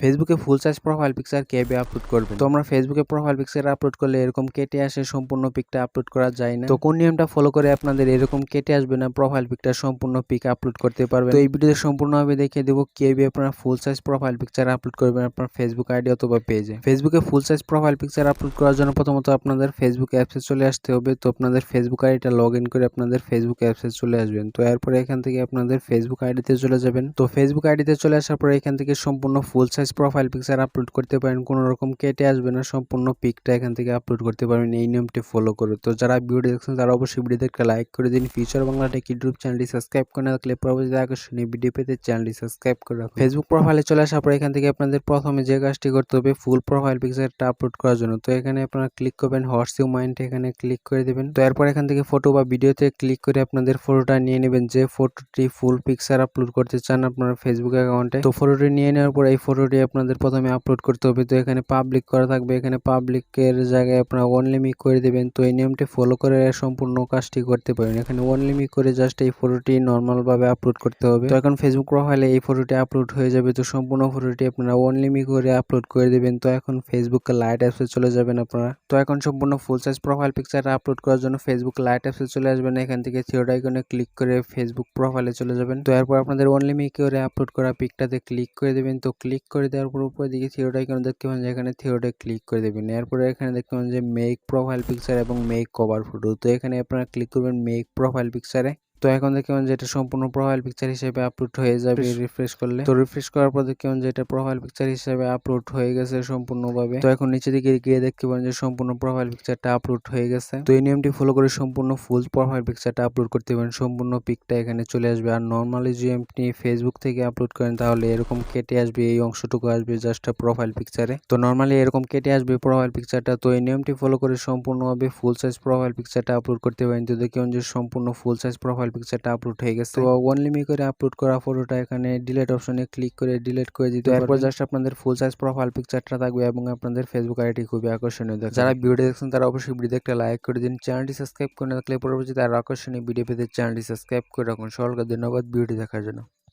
ফেসবুকে full size profile picture কীভাবে upload করবেন? তো আমরা ফেসবুকে প্রোফাইল পিকচার আপলোড করলে এরকম কেটে আসে, সম্পূর্ণ পিকটা আপলোড করা যায় না। তো কোন নিয়মটা ফলো করে আপনাদের এরকম কেটে আসবে না প্রোফাইল পিকটা সম্পূর্ণ পিক আপলোড করতে পারবেন? তো এই ভিডিওতে সম্পূর্ণভাবে দেখিয়ে দেবো কীভাবে আপনারা full size profile picture upload করবেন আপনার ফেসবুক আইডি অথবা পেজে ফেসবুকে full size profile picture upload করার জন্য প্রথমত আপনাদের ফেসবুক অ্যাপসে চলে আসতে হবে। তো আপনাদের ফেসবুক আইডিটা লগ ইন করে আপনাদের ফেসবুক অ্যাপসে চলে আসবেন। তো এরপরে এখান থেকে আপনাদের ফেসবুক আইডিতে চলে যাবেন। তো ফেসবুক আইডিতে চলে আসার পরে এখান থেকে সম্পূর্ণ full size profile picture upload করতে পারেন, কোনো রকম কেটে আসবে না, সম্পূর্ণ পিকটা এখান থেকে আপলোড করতে পারবেন, এই নিয়মটি ফলো করে। তো যারা ভিডিও দেখছেন, তারা অবশ্যই ভিডিওতে একটা লাইক করে দিন। ফিউচার বাংলা টেক ইউটিউব চ্যানেলটি সাবস্ক্রাইব করে না থাকলে পরবর্তীতে আকর্ষণীয় ভিডিও পেতে চ্যানেলটি সাবস্ক্রাইব করে রাখুন। ফেসবুক প্রোফাইলে চলে আসার পর এখান থেকে আপনাদের প্রথমে যে কাজটি করতে হবে ফুল প্রোফাইল পিকচারটা আপলোড করার জন্য। তো এখানে আপনারা ক্লিক করবেন হর্স ইউ মাইন্ড এখানে ক্লিক করে দেবেন। তো এরপর এখান থেকে ফটো বা ভিডিওতে ক্লিক করে আপনাদের ফটোটা নিয়ে নেবেন। যে ফটোটি ফুল পিকচার আপলোড করতে চান আপনার ফেসবুক অ্যাকাউন্টে তো ফটোটি নিয়ে নেওয়ার পর এই ফটোটি আপনাদের প্রথমে আপলোড করতে হবে। তো এখানে পাবলিক করা থাকবে। এখানে পাবলিকের জায়গায় আপনারা ওনলি মি করে দেবেন। তো এই নিয়মটি ফলো করে সম্পূর্ণ কাজটি করতে পারেন। এখানে ওনলি মি করে জাস্ট এই ফটোটি নর্মালভাবে আপলোড করতে হবে। তো এখন ফেসবুক প্রোফাইলে এই ফটোটি আপলোড হয়ে যাবে। তো সম্পূর্ণ ফটোটি আপনারা ওনলি মি করে আপলোড করে দেবেন। তো এখন ফেসবুক লাইট অ্যাপসে চলে যাবেন আপনারা। তো এখন সম্পূর্ণ full size profile picture upload করার জন্য ফেসবুক লাইট অ্যাপসে চলে আসবেন। এখান থেকে থিওড আইকনে ক্লিক করে ফেসবুক প্রোফাইলে চলে যাবেন। তো এরপর আপনাদের ওনলি মি করে আপলোড করা পিকটাতে ক্লিক করে দেবেন। তো ক্লিক করে দেওয়ার পর উপরে দিকে থিওটা আইকন দেখতে পাবেন এখানে থিওটা ক্লিক করে দেবেন। এরপরে এখানে দেখতে পাবেন যে মেক প্রোফাইল পিকচার এবং মেক কভার ফটো তো এখানে আপনারা ক্লিক করবেন মেক প্রোফাইল পিকচারে তো এখন দেখবেন যে এটা সম্পূর্ণ প্রোফাইল পিকচার হিসেবে আপলোড হয়ে যাবে রিফ্রেশ করলে। তো রিফ্রেশ করার পর দেখবেন যে এটা প্রোফাইল পিকচার হিসেবে আপলোড হয়ে গেছে সম্পূর্ণভাবে। তো এখন নিচে দিকে গিয়ে দেখতে পাবেন যে সম্পূর্ণ প্রোফাইল পিকচারটা আপলোড হয়ে গেছে। তো এই নিয়মটি ফলো করে সম্পূর্ণ ফুল প্রোফাইল পিকচারটা আপলোড করতে পারেন। সম্পূর্ণ পিকটা এখানে চলে আসবে। আর নর্মালি যদি আপনি ফেসবুক থেকে আপলোড করেন তাহলে এরকম কেটে আসবে এই অংশটুকু আসবে জাস্ট প্রোফাইল পিকচারে তো নর্মালি এরকম কেটে আসবে প্রোফাইল পিকচারটা তো এই নিয়মটি ফলো করে সম্পূর্ণভাবে ফুল সাইজ প্রোফাইল পিকচারটা আপলোড করতে পারেন। তো দেখবেন যে সম্পূর্ণ ফুল সাইজ প্রোফাইল পিকচারটা আপলোড হয়ে গেছে। তো অনলি মি করে আপলোড করা ফটোটা এখানে ডিলেট অপশনে ক্লিক করে ডিলেট করে দিতে এরপর জাস্ট আপনাদের ফুল সাইজ প্রোফাইল পিকচারটা থাকবে এবং আপনাদের ফেসবুক আইডি খুবই আকর্ষণীয় যারা ভিডিও দেখছেন তারা অবশ্যই ভিডিওতে একটা লাইক করে দিন। চ্যানেলটি সাবস্ক্রাইব করে না থাকলে পরবর্তীতে আর আকর্ষণীয় ভিডিও পেতে চ্যানেলটি সাবস্ক্রাইব করে রাখুন। সকলকে ধন্যবাদ ভিডিও দেখার জন্য।